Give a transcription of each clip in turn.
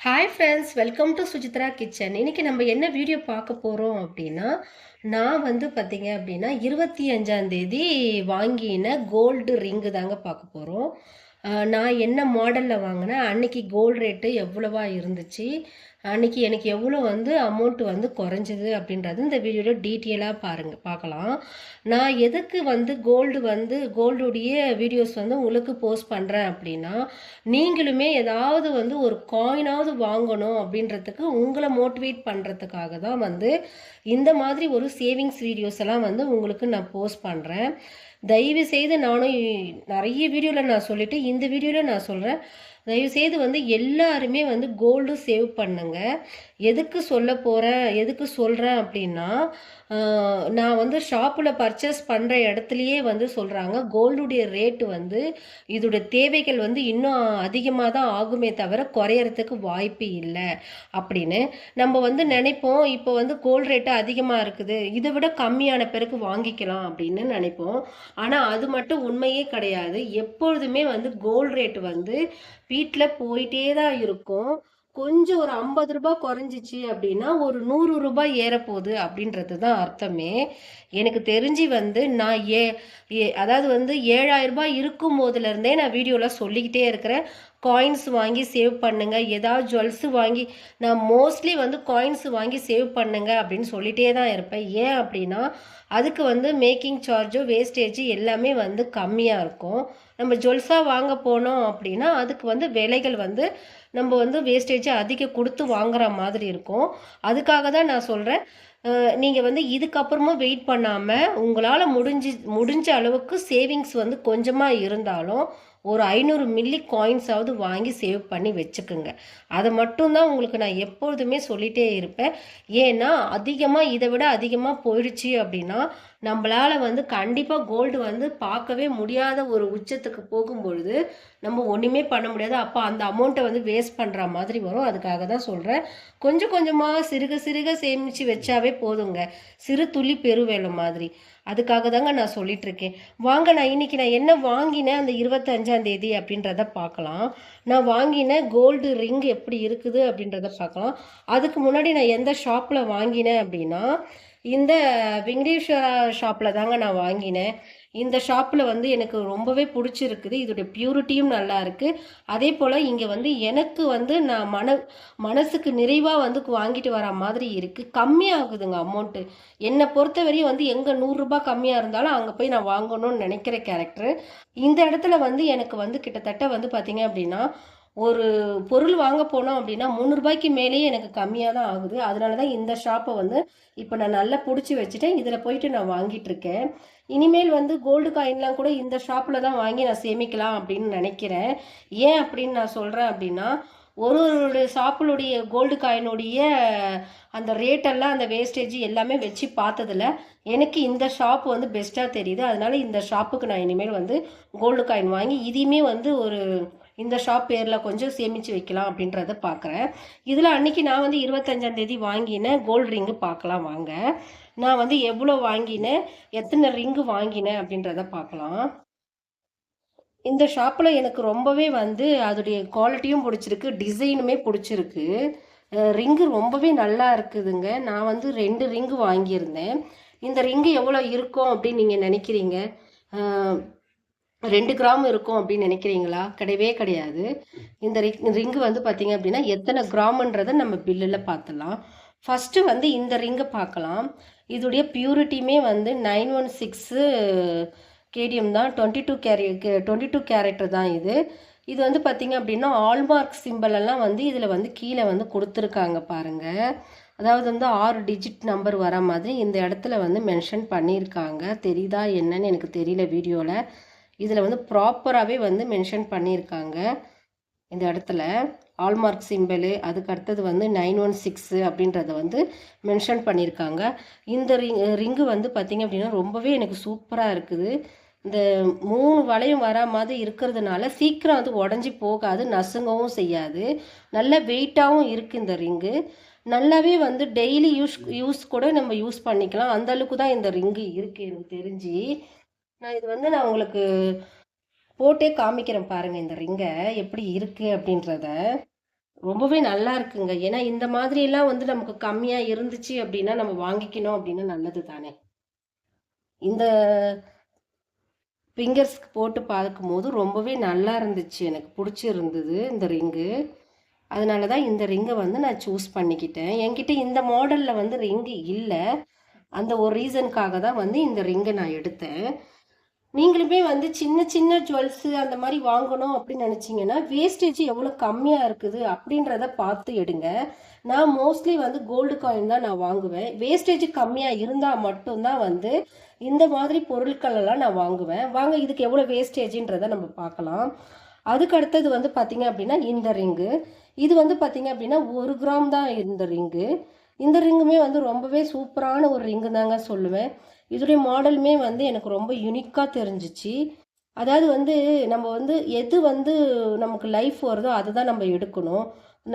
Hi friends welcome to Sujithra kitchen இன்றைக்கி நம்ம என்ன வீடியோ பார்க்க போகிறோம் அப்படின்னா நான் வந்து பார்த்தீங்க அப்படின்னா இருபத்தி அஞ்சாந்தேதி வாங்கின கோல்டு ரிங்கு தாங்க பார்க்க போகிறோம் நான் என்ன மாடலில் வாங்கினேன் அன்னைக்கு கோல்டு ரேட்டு எவ்வளவா இருந்துச்சு அன்றைக்கி எனக்கு எவ்வளோ வந்து அமௌண்ட் வந்து குறைஞ்சது அப்படின்றது இந்த வீடியோவில் டீட்டெயிலாக பாருங்கள் பார்க்கலாம். நான் எதுக்கு வந்து கோல்டு வந்து கோல்டுடைய வீடியோஸ் வந்து உங்களுக்கு போஸ்ட் பண்ணுறேன் அப்படின்னா நீங்களுமே ஏதாவது வந்து ஒரு காயினாவது வாங்கணும் அப்படின்றதுக்கு உங்களை மோட்டிவேட் பண்ணுறதுக்காக தான் வந்து இந்த மாதிரி ஒரு சேவிங்ஸ் வீடியோஸ் எல்லாம் வந்து உங்களுக்கு நான் போஸ்ட் பண்ணுறேன் தயவு செய்து நானும் நிறைய வீடியோவில் நான் சொல்லிவிட்டு இந்த வீடியோவில் நான் சொல்கிறேன் தயவுசெய்து வந்து எல்லாருமே வந்து கோல்டு சேவ் பண்ணுங்க. எதுக்கு சொல்ல போகிறேன் எதுக்கு சொல்கிறேன் அப்படின்னா நான் வந்து ஷாப்பில் பர்ச்சேஸ் பண்ணுற இடத்துலையே வந்து சொல்கிறாங்க கோல்டுடைய ரேட்டு வந்து இதோட தேவைகள் வந்து இன்னும் அதிகமாக தான் ஆகுமே தவிர குறையறதுக்கு வாய்ப்பு இல்லை அப்படின்னு நம்ம வந்து நினைப்போம். இப்போ வந்து கோல்டு ரேட்டு அதிகமாக இருக்குது. இதை விட கம்மியான பிறகு வாங்கிக்கலாம் அப்படின்னு நினைப்போம். ஆனால் அது மட்டும் உண்மையே கிடையாது. எப்பொழுதுமே வந்து கோல்டு ரேட்டு வந்து வீட்டில் போயிட்டே தான் இருக்கும். கொஞ்சம் ஒரு ஐம்பது ரூபாய் குறைஞ்சிச்சு அப்படின்னா ஒரு நூறு ரூபாய் ஏறப்போகுது அப்படின்றது தான் அர்த்தமே. எனக்கு தெரிஞ்சு வந்து நான் ஏ அதாவது வந்து ஏழாயிரம் ரூபாய் இருக்கும் போதுலேருந்தே நான் வீடியோவில் சொல்லிக்கிட்டே இருக்கிறேன். காயின்ஸ் வாங்கி சேவ் பண்ணுங்க. ஏதாவது ஜுவல்ஸு வாங்கி நான் மோஸ்ட்லி வந்து காயின்ஸ் வாங்கி சேவ் பண்ணுங்க அப்படின்னு சொல்லிகிட்டே தான் இருப்பேன். ஏன் அப்படின்னா அதுக்கு வந்து மேக்கிங் சார்ஜோ வேஸ்டேஜ் எல்லாமே வந்து கம்மியாக இருக்கும். நம்ம ஜுவல்ஸாக வாங்க போனோம் அப்படின்னா அதுக்கு வந்து விலைகள் வந்து நம்ம வந்து வேஸ்டேஜை அதிக கொடுத்து வாங்குற மாதிரி இருக்கும். அதுக்காக தான் நான் சொல்கிறேன் நீங்கள் வந்து இதுக்கப்புறமும் வெயிட் பண்ணாமல் உங்களால் முடிஞ்சு முடிஞ்ச அளவுக்கு சேவிங்ஸ் வந்து கொஞ்சமாக இருந்தாலும் ஒரு ஐநூறு மில்லி காயின்ஸாவது வாங்கி சேவ் பண்ணி வச்சுக்குங்க. அதை மட்டும்தான் உங்களுக்கு நான் எப்பொழுதுமே சொல்லிகிட்டே இருப்பேன். ஏன்னா அதிகமாக இதை விட அதிகமாக போயிடுச்சு அப்படின்னா நம்மளால் வந்து கண்டிப்பாக கோல்டு வந்து பார்க்கவே முடியாத ஒரு உச்சத்துக்கு போகும்பொழுது நம்ம ஒன்றுமே பண்ண முடியாது. அப்போ அந்த அமௌண்ட்டை வந்து வேஸ்ட் பண்ணுற மாதிரி வரும். அதுக்காக தான் சொல்கிறேன் கொஞ்சம் கொஞ்சமாக சிறுக சிறுக சேமித்து வச்சாவே போதுங்க. சிறு துளி பெருவேலை மாதிரி. அதுக்காக தாங்க நான் சொல்லிகிட்ருக்கேன் வாங்க நான் இன்றைக்கி நான் என்ன வாங்கினேன் அந்த இருபத்தஞ்சாந்தேதி அப்படின்றத பார்க்கலாம். நான் வாங்கின கோல்டு ரிங் எப்படி இருக்குது அப்படின்றத பார்க்கலாம். அதுக்கு முன்னாடி நான் எந்த ஷாப்பில் வாங்கினேன் அப்படின்னா இந்த வெங்கடேஸ்வரா ஷாப்பில் தாங்க நான் வாங்கினேன். இந்த ஷாப்பில் வந்து எனக்கு ரொம்பவே பிடிச்சிருக்குது. இதோடைய ப்யூரிட்டியும் நல்லா இருக்குது அதே போல் இங்கே வந்து எனக்கு வந்து நான் மன மனசுக்கு நிறைவாக வந்து வாங்கிட்டு வர மாதிரி இருக்குது கம்மியாகுதுங்க அமௌண்ட்டு என்னை பொறுத்தவரையும் வந்து எங்கே நூறுரூபா கம்மியாக இருந்தாலும் அங்கே போய் நான் வாங்கணும்னு நினைக்கிற கேரக்டர் இந்த இடத்துல வந்து எனக்கு வந்து கிட்டத்தட்ட வந்து பார்த்திங்க அப்படின்னா ஒரு பொருள் வாங்க போனோம் அப்படின்னா முந்நூறுபாய்க்கு மேலேயே எனக்கு கம்மியாக தான் ஆகுது. அதனால தான் இந்த ஷாப்பை வந்து இப்போ நான் நல்லா பிடிச்சி வச்சுட்டேன். இதில் போயிட்டு நான் வாங்கிட்டு இருக்கேன். இனிமேல் வந்து கோல்டு காயின்லாம் கூட இந்த ஷாப்பில் தான் வாங்கி நான் சேமிக்கலாம் அப்படின்னு நினைக்கிறேன். ஏன் அப்படின்னு நான் சொல்கிறேன் அப்படின்னா ஒரு ஒரு ஷாப்பிலுடைய கோல்டு காயினுடைய அந்த ரேட்டெல்லாம் அந்த வேஸ்டேஜ் எல்லாமே வச்சு பார்த்ததில் எனக்கு இந்த ஷாப் வந்து பெஸ்ட்டாக தெரியுது. அதனால இந்த ஷாப்புக்கு நான் இனிமேல் வந்து கோல்டு காயின் வாங்கி இதையுமே வந்து ஒரு இந்த ஷாப் பேரில் கொஞ்சம் சேமித்து வைக்கலாம் அப்படின்றத பார்க்குறேன். இதில் அன்றைக்கி நான் வந்து இருபத்தஞ்சாந்தேதி வாங்கினேன் கோல்டு ரிங்கு பார்க்கலாம் வாங்க. நான் வந்து எவ்வளோ வாங்கினேன் எத்தனை ரிங்கு வாங்கினேன் அப்படின்றத பார்க்கலாம். இந்த ஷாப்பில் எனக்கு ரொம்பவே வந்து அதோடைய குவாலிட்டியும் பிடிச்சிருக்கு டிசைனுமே பிடிச்சிருக்கு. ரிங்கு ரொம்பவே நல்லா இருக்குதுங்க. நான் வந்து ரெண்டு ரிங்கு வாங்கியிருந்தேன். இந்த ரிங்கு எவ்வளோ இருக்கும் அப்படின்னு நீங்கள் நினைக்கிறீங்க? ரெண்டு கிராம் இருக்கும் அப்படின்னு நினைக்கிறீங்களா? கிடையவே கிடையாது. இந்த ரிங்கு வந்து பார்த்தீங்க அப்படின்னா எத்தனை கிராம்ன்றதை நம்ம பில்லில் பார்த்துலாம் ஃபஸ்ட்டு வந்து இந்த ரிங்கை பார்க்கலாம். இதோடைய பியூரிட்டியுமே வந்து நைன் ஒன் சிக்ஸு கேடிஎம் தான் twenty two carat twenty two character தான் இது. இது வந்து பார்த்திங்க அப்படின்னா ஆல்மார்க் சிம்பிள் எல்லாம் வந்து இதில் வந்து கீழே வந்து கொடுத்துருக்காங்க பாருங்கள் அதாவது வந்து ஆறு டிஜிட் நம்பர் வர மாதிரி இந்த இடத்துல வந்து மென்ஷன் பண்ணியிருக்காங்க. தெரியுதா என்னன்னு எனக்கு தெரியல வீடியோவில் இதில் வந்து ப்ராப்பராகவே வந்து மென்ஷன் பண்ணியிருக்காங்க. இந்த இடத்துல. ஆல்மார்க் சிம்பிளு அதுக்கு அடுத்தது வந்து நைன் ஒன் சிக்ஸு அப்படின்றத வந்து மென்ஷன் பண்ணியிருக்காங்க. இந்த ரிங் ரிங்கு வந்து பார்த்திங்க அப்படின்னா ரொம்பவே எனக்கு சூப்பராக இருக்குது. இந்த மூணு வளையம் வரா மாதிரி இருக்கிறதுனால சீக்கிரம் அது உடஞ்சி போகாது நசுங்கவும் செய்யாது. நல்ல வெயிட்டாகவும் இருக்குது இந்த ரிங்கு நல்லாவே வந்து டெய்லி யூஸ் யூஸ் கூட நம்ம யூஸ் பண்ணிக்கலாம். அந்தளவுக்கு தான் இந்த ரிங்கு இருக்குது எனக்கு தெரிஞ்சு. நான் இது வந்து நான் உங்களுக்கு போட்டே காமிக்கிறேன் பாருங்கள் இந்த ரிங்கை எப்படி இருக்குது அப்படின்றத. ரொம்பவே நல்லா இருக்குங்க. ஏன்னா இந்த மாதிரியெல்லாம் வந்து நமக்கு கம்மியாக இருந்துச்சு அப்படின்னா நம்ம வாங்கிக்கணும் அப்படின்னா நல்லது தானே. இந்த ஃபிங்கர்ஸ்க்கு போட்டு பார்க்கும்போது ரொம்பவே நல்லா இருந்துச்சு. எனக்கு பிடிச்சிருந்தது இந்த ரிங்கு. அதனால தான் இந்த ரிங்கை வந்து நான் சூஸ் பண்ணிக்கிட்டேன். என்கிட்ட இந்த மாடலில் வந்து ரிங்கு இல்லை. அந்த ஒரு ரீசனுக்காக தான் வந்து இந்த ரிங்கை நான் எடுத்தேன். நீங்களுமே வந்து சின்ன சின்ன ஜுவல்ஸு அந்த மாதிரி வாங்கணும் அப்படின்னு நினச்சிங்கன்னா வேஸ்டேஜ் எவ்வளோ கம்மியாக இருக்குது அப்படின்றத பார்த்து எடுங்க. நான் மோஸ்ட்லி வந்து கோல்டு காயின் தான் நான் வாங்குவேன். வேஸ்டேஜ் கம்மியாக இருந்தால் மட்டும்தான் வந்து இந்த மாதிரி பொருட்கள் எல்லாம் நான் வாங்குவேன். வாங்க இதுக்கு எவ்வளோ வேஸ்டேஜின்றத நம்ம பார்க்கலாம். அதுக்கு அடுத்தது வந்து பார்த்திங்க அப்படின்னா இந்த ரிங்கு. இது வந்து பார்த்திங்க அப்படின்னா ஒரு கிராம் தான் இந்த ரிங்கு. இந்த ரிங்குமே வந்து ரொம்பவே சூப்பரான ஒரு ரிங்கு தாங்க சொல்லுவேன். இதோடைய மாடலுமே வந்து எனக்கு ரொம்ப யுனிக்காக தெரிஞ்சிச்சு. அதாவது வந்து நம்ம வந்து எது வந்து நமக்கு லைஃப் வருதோ அதை தான் நம்ம எடுக்கணும்.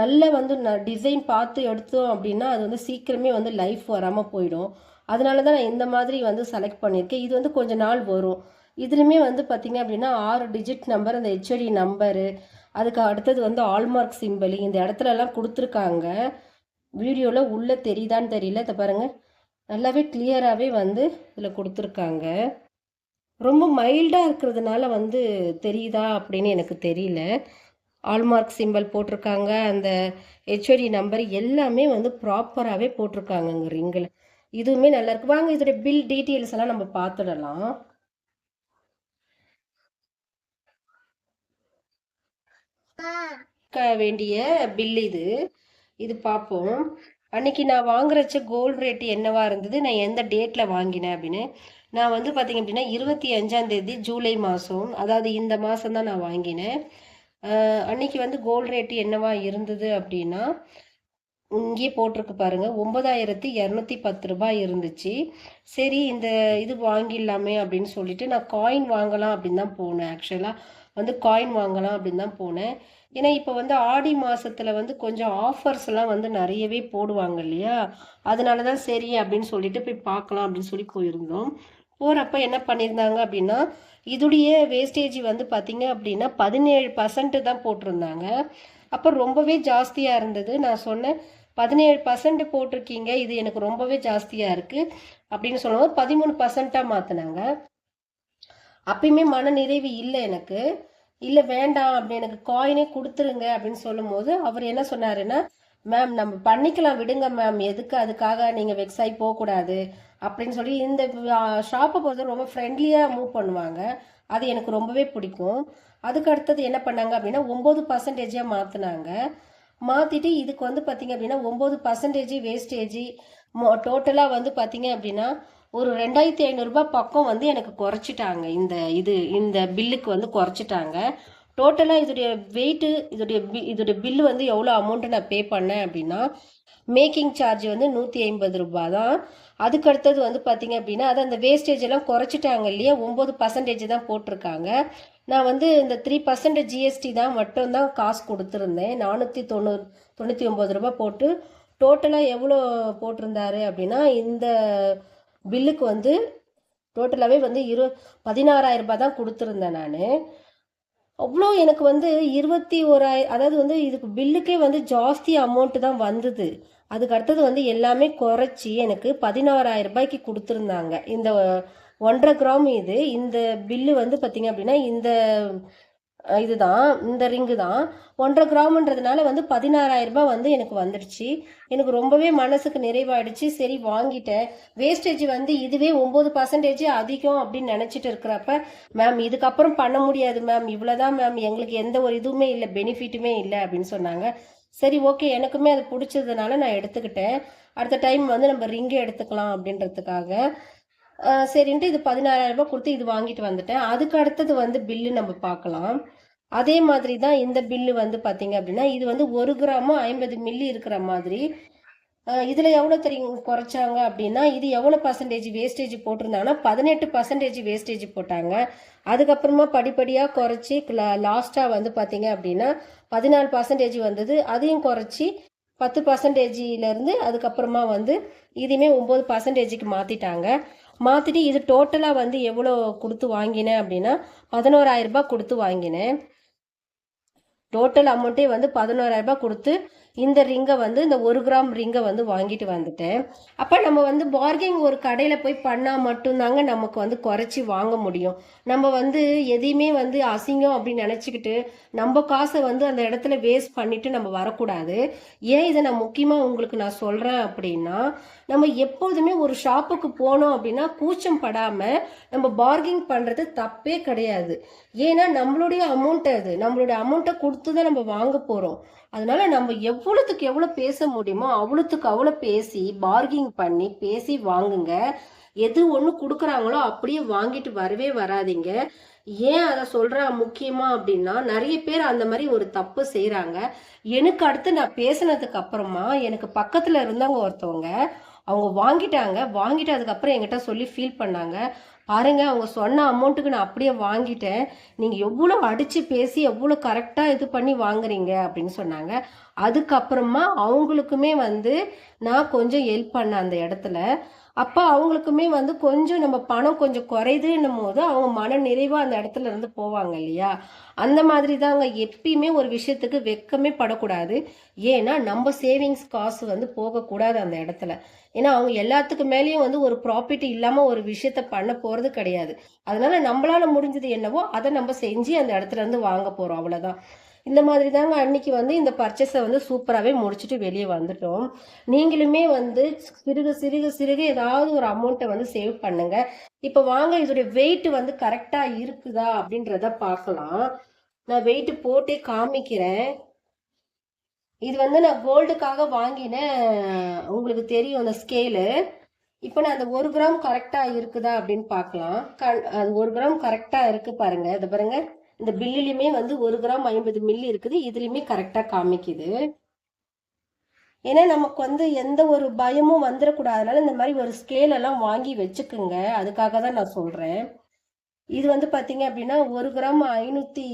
நல்ல வந்து ந டிசைன் பார்த்து எடுத்தோம் அப்படின்னா அது வந்து சீக்கிரமே வந்து லைஃப் வராமல் போயிடும். அதனால தான் நான் இந்த மாதிரி வந்து செலக்ட் பண்ணியிருக்கேன். இது வந்து கொஞ்ச நாள் வரும். இதுலையுமே வந்து பார்த்திங்க அப்படின்னா ஆறு டிஜிட் நம்பர் அந்த ஹெச்ஓடி நம்பரு அதுக்கு அடுத்தது வந்து ஆல்மார்க் சிம்பிள் இந்த இடத்துலலாம் கொடுத்துருக்காங்க. வீடியோவில் உள்ளே தெரியுதான்னு தெரியல. இதை பாருங்கள் நல்லாவே கிளியராகவே வந்து இதில் கொடுத்துருக்காங்க. ரொம்ப மைல்டாக இருக்கிறதுனால வந்து தெரியுதா அப்படின்னு எனக்கு தெரியல. ஆல்மார்க் சிம்பிள் போட்டிருக்காங்க. அந்த ஹெச்ஓடி நம்பர் எல்லாமே வந்து ப்ராப்பராகவே போட்டிருக்காங்க இங்கே ரிங்கில் இதுவுமே நல்லா இருக்கு. வாங்க இதோடைய பில் டீட்டெயில்ஸ் எல்லாம் நம்ம பார்த்துடலாம். வேண்டிய பில் இது. இது பார்ப்போம். அன்னைக்கு நான் வாங்குறச்ச கோல்டு ரேட்டு என்னவா இருந்தது? நான் எந்த டேட்டில் வாங்கினேன் அப்படின்னு. நான் வந்து பார்த்திங்க அப்படின்னா இருபத்தி அஞ்சாந்தேதி ஜூலை மாதம் அதாவது இந்த மாதம் தான் நான் வாங்கினேன். அன்னைக்கு வந்து கோல்டு ரேட்டு என்னவா இருந்தது அப்படின்னா இங்கே போட்டிருக்கு பாருங்கள் ஒம்பதாயிரத்தி இரநூத்தி பத்து ரூபாய் இருந்துச்சு. சரி இந்த இது வாங்கிடலாமே அப்படின்னு சொல்லிட்டு நான் காயின் வாங்கலாம் அப்படின்னு தான் போனேன். ஆக்சுவலாக வந்து காயின் வாங்கலாம் அப்படின்னு தான் போனேன். ஏன்னா இப்போ வந்து ஆடி மாதத்தில் வந்து கொஞ்சம் ஆஃபர்ஸ் எல்லாம் வந்து நிறையவே போடுவாங்க இல்லையா? அதனால தான் சரி அப்படின்னு சொல்லிட்டு போய் பார்க்கலாம் அப்படின்னு சொல்லி போயிருந்தோம். போகிறப்ப என்ன பண்ணியிருந்தாங்க அப்படின்னா இதுடைய வேஸ்டேஜ் வந்து பார்த்திங்க அப்படின்னா பதினேழு பர்சன்ட்டு தான் போட்டிருந்தாங்க. அப்போ ரொம்பவே ஜாஸ்தியாக இருந்தது. நான் சொன்னேன் பதினேழு பர்சன்ட் போட்டிருக்கீங்க இது எனக்கு ரொம்பவே ஜாஸ்தியாக இருக்குது அப்படின்னு சொல்லும்போது பதிமூணு பர்சன்ட்டாக மாற்றினாங்க அப்பயுமே மன நிறைவு இல்லை எனக்கு. இல்லை வேண்டாம் அப்படி எனக்கு காயினே கொடுத்துருங்க அப்படின்னு சொல்லும்போது அவர் என்ன சொன்னாருன்னா மேம் நம்ம பண்ணிக்கலாம் விடுங்க மேம் எதுக்கு அதுக்காக நீங்கள் வெக்ஸாகி ஆகி போகக்கூடாது? அப்படின்னு சொல்லி இந்த ஷாப்பை பொறுத்த ரொம்ப ஃப்ரெண்ட்லியாக மூவ் பண்ணுவாங்க. அது எனக்கு ரொம்பவே பிடிக்கும். அதுக்கு அடுத்தது என்ன பண்ணாங்க அப்படின்னா ஒம்பது பர்சன்டேஜாக மாற்றினாங்க மாற்றிட்டு இதுக்கு வந்து பார்த்திங்க அப்படின்னா ஒம்பது பர்சன்டேஜ் வேஸ்டேஜ் டோட்டலாக வந்து பார்த்திங்க அப்படின்னா ஒரு ரெண்டாயிரத்தி ஐநூறுரூபா பக்கம் வந்து எனக்கு குறைச்சிட்டாங்க. இந்த இது இந்த பில்லுக்கு வந்து குறைச்சிட்டாங்க. டோட்டலாக இதோடைய வெயிட்டு இதோடைய பி இதோடைய பில்லு வந்து எவ்வளோ அமௌண்ட்டு நான் பே பண்ணேன் அப்படின்னா மேக்கிங் சார்ஜ் வந்து நூற்றி ஐம்பது ரூபா தான். அதுக்கு அடுத்தது வந்து பார்த்திங்க அப்படின்னா அது அந்த வேஸ்டேஜ் எல்லாம் குறைச்சிட்டாங்க இல்லையா? ஒம்பது பர்சன்டேஜ் தான் போட்டிருக்காங்க. நான் வந்து இந்த த்ரீ பர்சன்டேஜ் ஜிஎஸ்டி தான் மட்டும்தான் காசு கொடுத்துருந்தேன். நானூற்றி தொண்ணூறு தொண்ணூற்றி ஒம்பது ரூபா போட்டு டோட்டலாக எவ்வளோ போட்டிருந்தாரு அப்படின்னா இந்த பில்லுக்கு வந்து டோட்டலாகவே வந்து இரு பதினாறாயிரம் ரூபாய் தான் கொடுத்துருந்தேன் நான். அவ்வளோ எனக்கு வந்து இருபத்தி ஓராய் அதாவது வந்து இதுக்கு பில்லுக்கே வந்து ஜாஸ்தி அமௌண்ட்டு தான் வந்தது. அதுக்கு அடுத்தது வந்து எல்லாமே குறைச்சி எனக்கு பதினாறாயிரம் ரூபாய்க்கு கொடுத்துருந்தாங்க. இந்த ஒன்றரை கிராம் இது இந்த பில்லு வந்து பார்த்திங்க அப்படின்னா இந்த இதுதான் இந்த ரிங்கு தான் ஒன்றரை கிராம்ன்றதுனால வந்து பதினாறாயிரரூபா வந்து எனக்கு வந்துடுச்சு. எனக்கு ரொம்பவே மனசுக்கு நிறைவாயிடுச்சு. சரி வாங்கிட்டேன். வேஸ்டேஜ் வந்து இதுவே ஒம்பது பர்சன்டேஜ் அதிகம் அப்படின்னு நினச்சிட்டு இருக்கிறப்ப மேம் இதுக்கப்புறம் பண்ண முடியாது மேம் இவ்வளோதான் மேம் எங்களுக்கு எந்த ஒரு இதுவுமே இல்லை பெனிஃபிட்டுமே இல்லை அப்படின்னு சொன்னாங்க. சரி ஓகே எனக்குமே அது பிடிச்சதுனால நான் எடுத்துக்கிட்டேன். அடுத்த டைம் வந்து நம்ம ரிங்கு எடுத்துக்கலாம் அப்படின்றதுக்காக. சரின்ட்டு இது பதினாறாயிரம் ரூபாய் கொடுத்து இது வாங்கிட்டு வந்துட்டேன். அதுக்கு அடுத்தது வந்து பில்லு நம்ம பார்க்கலாம். அதே மாதிரி தான் இந்த பில்லு வந்து பார்த்தீங்க அப்படின்னா இது வந்து ஒரு கிராமம் ஐம்பது மில்லி இருக்கிற மாதிரி. இதில் எவ்வளோ தெரியும்? குறைச்சாங்க அப்படின்னா இது எவ்வளோ பர்சன்டேஜ் வேஸ்டேஜ் போட்டிருந்தாங்கன்னா பதினெட்டு பர்சன்டேஜ் வேஸ்டேஜ் போட்டாங்க. அதுக்கப்புறமா படிப்படியாக குறைச்சி லாஸ்ட்டாக வந்து பார்த்தீங்க அப்படின்னா பதினாலு பர்சன்டேஜ் வந்தது. அதையும் குறைச்சி பத்து பர்சன்டேஜிலேருந்து அதுக்கப்புறமா வந்து இதையுமே ஒம்பது பர்சன்டேஜுக்கு மாற்றிட்டாங்க மாற்றிட்டு இது டோட்டலாக வந்து எவ்வளோ கொடுத்து வாங்கினேன் அப்படின்னா பதினோராயிரம் ரூபாய் கொடுத்து வாங்கினேன். டோட்டல் அமௌண்ட்டே வந்து பதினோராயிரரூபா கொடுத்து இந்த ரிங்கை வந்து இந்த ஒரு கிராம் ரிங்கை வந்து வாங்கிட்டு வந்துட்டேன். அப்போ நம்ம வந்து பார்கிங் ஒரு கடையில் போய் பண்ணால் மட்டும்தாங்க நமக்கு வந்து குறைச்சி வாங்க முடியும். நம்ம வந்து எதையுமே வந்து அசிங்கம் அப்படின்னு நினச்சிக்கிட்டு நம்ம காசை வந்து அந்த இடத்துல வேஸ்ட் பண்ணிட்டு நம்ம வரக்கூடாது. ஏன் இதை நான் முக்கியமாக உங்களுக்கு நான் சொல்கிறேன் அப்படின்னா நம்ம எப்போதுமே ஒரு ஷாப்புக்கு போனோம் அப்படின்னா கூச்சம் படாமல் நம்ம பார்கிங் பண்ணுறது தப்பே கிடையாது. ஏன்னா நம்மளுடைய அமௌண்ட் அது. நம்மளுடைய அமௌண்ட்டை கொடுத்து தான் நம்ம வாங்க போகிறோம் அதனால நம்ம எவ்வளோத்துக்கு எவ்வளோ பேச முடியுமோ அவ்வளோத்துக்கு அவ்வளோ பேசி பார்கிங் பண்ணி பேசி வாங்குங்க. எது ஒன்று கொடுக்குறாங்களோ அப்படியே வாங்கிட்டு வரவே வராதீங்க. ஏன் அதை சொல்கிறா முக்கியமாக அப்படின்னா நிறைய பேர் அந்த மாதிரி ஒரு தப்பு செய்கிறாங்க எனக்கு அடுத்து நான் பேசினதுக்கு அப்புறமா எனக்கு பக்கத்தில் இருந்தவங்க ஒருத்தவங்க அவங்க வாங்கிட்டாங்க. வாங்கிட்டு அதுக்கப்புறம் என்கிட்ட சொல்லி ஃபீல் பண்ணாங்க. பாருங்க அவங்க சொன்ன அமௌண்ட்டுக்கு நான் அப்படியே வாங்கிட்டேன். நீங்கள் எவ்வளோ அடித்து பேசி எவ்வளோ கரெக்டாக இது பண்ணி வாங்குறீங்க அப்படின்னு சொன்னாங்க. அதுக்கப்புறமா அவங்களுக்குமே வந்து நான் கொஞ்சம் ஹெல்ப் பண்ணேன் அந்த இடத்துல. அப்போ அவங்களுக்குமே வந்து கொஞ்சம் நம்ம பணம் கொஞ்சம் குறையுதுன்னும் போது அவங்க மன நிறைவாக அந்த இடத்துல இருந்து போவாங்க இல்லையா? அந்த மாதிரி தாங்க எப்பயுமே ஒரு விஷயத்துக்கு வெக்கமே படக்கூடாது. ஏன்னா நம்ம சேவிங்ஸ் காசு வந்து போகக்கூடாது அந்த இடத்துல. ஏன்னா அவங்க எல்லாத்துக்கு மேலேயும் வந்து ஒரு ப்ராஃபிட் இல்லாமல் ஒரு விஷயத்த பண்ண போகிறது கிடையாது. அதனால நம்மளால முடிஞ்சது என்னவோ அதை நம்ம செஞ்சு அந்த இடத்துல இருந்து வாங்க போகிறோம் அவ்வளோதான் இந்த மாதிரி தாங்க அன்னைக்கு வந்து இந்த பர்ச்சேஸை வந்து சூப்பராகவே முடிச்சுட்டு வெளியே வந்துட்டோம். நீங்களுமே வந்து சிறுக சிறுக சிறுக ஏதாவது ஒரு அமௌண்ட்டை வந்து சேவ் பண்ணுங்க. இப்போ வாங்க இதோடைய வெயிட் வந்து கரெக்டாக இருக்குதா அப்படின்றத பார்க்கலாம். நான் வெயிட் போட்டே காமிக்கிறேன். இது வந்து நான் கோல்டுக்காக வாங்கின உங்களுக்கு தெரியும் அந்த ஸ்கேலு இப்போ நான் அந்த ஒரு கிராம் கரெக்டாக இருக்குதா அப்படின்னு பார்க்கலாம். க அது ஒரு கிராம் கரெக்டாக இருக்குது பாருங்கள் இதை பாருங்கள் இந்த பில்லுலையுமே வந்து ஒரு கிராம் ஐம்பது மில்லி இருக்குது. இதுலையுமே கரெக்டாக காமிக்குது. ஏன்னா நமக்கு வந்து எந்த ஒரு பயமும் வந்துடக்கூடாதுனால இந்த மாதிரி ஒரு ஸ்கேல் எல்லாம் வாங்கி வச்சுக்குங்க. அதுக்காக தான் நான் சொல்கிறேன் இது வந்து பார்த்தீங்க அப்படின்னா ஒரு கிராம் ஐநூற்றி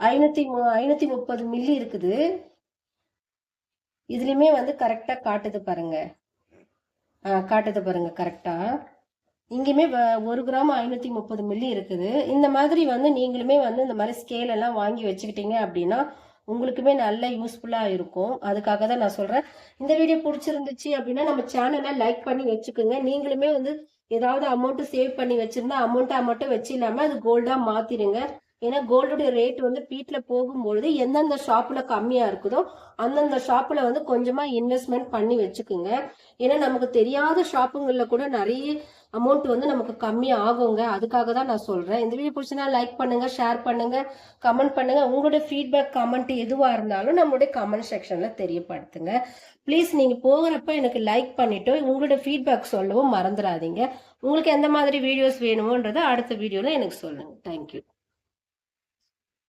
ஐநூற்றி ஐநூற்றி முப்பது மில்லி இருக்குது. இதுலேயுமே வந்து கரெக்டாக காட்டுது பாருங்க. ஆ காட்டுது பாருங்க கரெக்டாக இங்கேயுமே ஒரு கிராம் ஐநூற்றி முப்பது மில்லி இருக்குது. இந்த மாதிரி வந்து நீங்களுமே வந்து இந்த மாதிரி ஸ்கேல் எல்லாம் வாங்கி வச்சுக்கிட்டீங்க அப்படின்னா உங்களுக்குமே நல்ல யூஸ்ஃபுல்லாக இருக்கும். அதுக்காக தான் நான் சொல்கிறேன் இந்த வீடியோ பிடிச்சிருந்துச்சு அப்படின்னா நம்ம சேனலை லைக் பண்ணி வச்சுக்கோங்க. நீங்களுமே வந்து ஏதாவது அமௌண்ட்டு சேவ் பண்ணி வச்சுருந்தா அமௌண்ட்டை மட்டும் வச்சு இல்லாமல் அது கோல்டாக மாற்றிடுங்க ஏன்னா கோல்டுடைய ரேட் வந்து பீட்டில் போகும்பொழுது எந்தெந்த ஷாப்பில் கம்மியாக இருக்குதோ அந்தந்த ஷாப்பில் வந்து கொஞ்சமாக இன்வெஸ்ட்மெண்ட் பண்ணி வச்சுக்குங்க. ஏன்னா நமக்கு தெரியாத ஷாப்புங்களில் கூட நிறைய அமௌண்ட் வந்து நமக்கு கம்மி ஆகுங்க. அதுக்காக தான் நான் சொல்கிறேன் இந்த வீடியோ பிடிச்சினா லைக் பண்ணுங்கள் ஷேர் பண்ணுங்கள் கமெண்ட் பண்ணுங்கள் உங்களுடைய ஃபீட்பேக் கமெண்ட் எதுவாக இருந்தாலும் நம்மளுடைய கமெண்ட் செக்ஷனில் தெரியப்படுத்துங்க. ப்ளீஸ் நீங்கள் போகிறப்ப எனக்கு லைக் பண்ணிவிட்டு உங்களுடைய ஃபீட்பேக் சொல்லவும் மறந்துடாதீங்க உங்களுக்கு எந்த மாதிரி வீடியோஸ் வேணுமோன்றதை அடுத்த வீடியோவில் எனக்கு சொல்லுங்கள் தேங்க்யூ